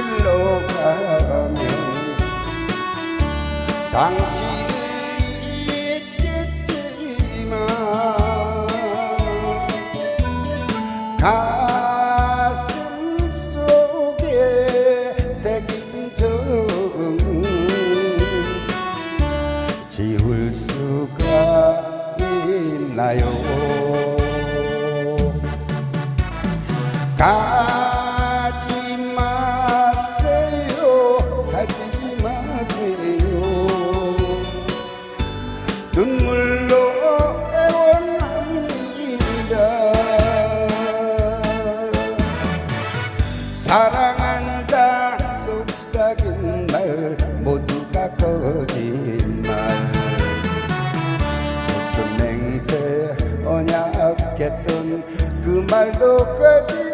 흘러가면 당신을 잊겠지만 가슴 속에 새긴 정 지울 수가 있나요? 가 눈물로 애원합니다. 사랑한다 속삭인 말 모두가 거짓말. 어떤 맹세 언약했던 그 말도 거짓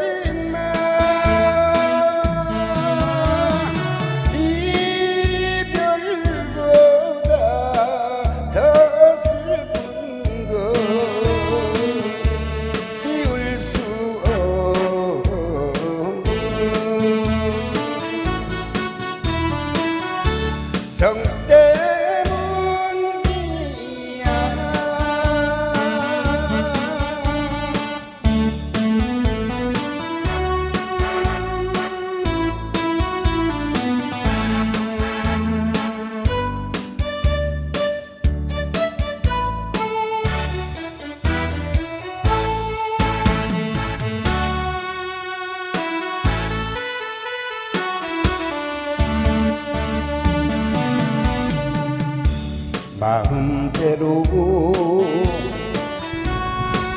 마음대로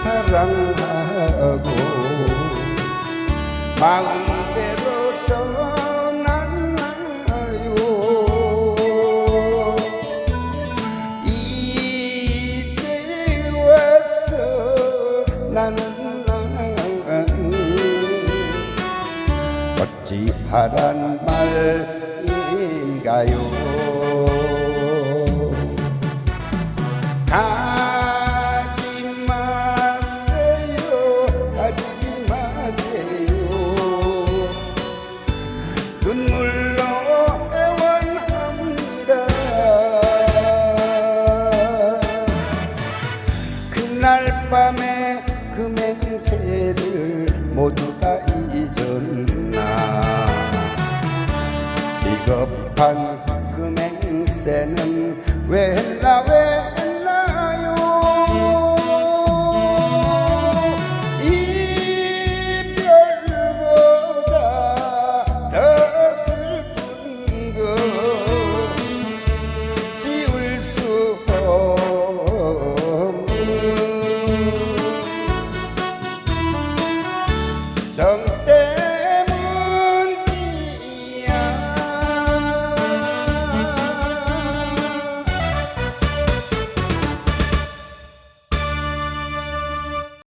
사랑하고 마음대로 떠났나요? 이제 와서 나는 어찌하란 말인가요 밤에 그 맹세를 모두 다 잊었나. 비겁한 그 맹세는 왜 했나 왜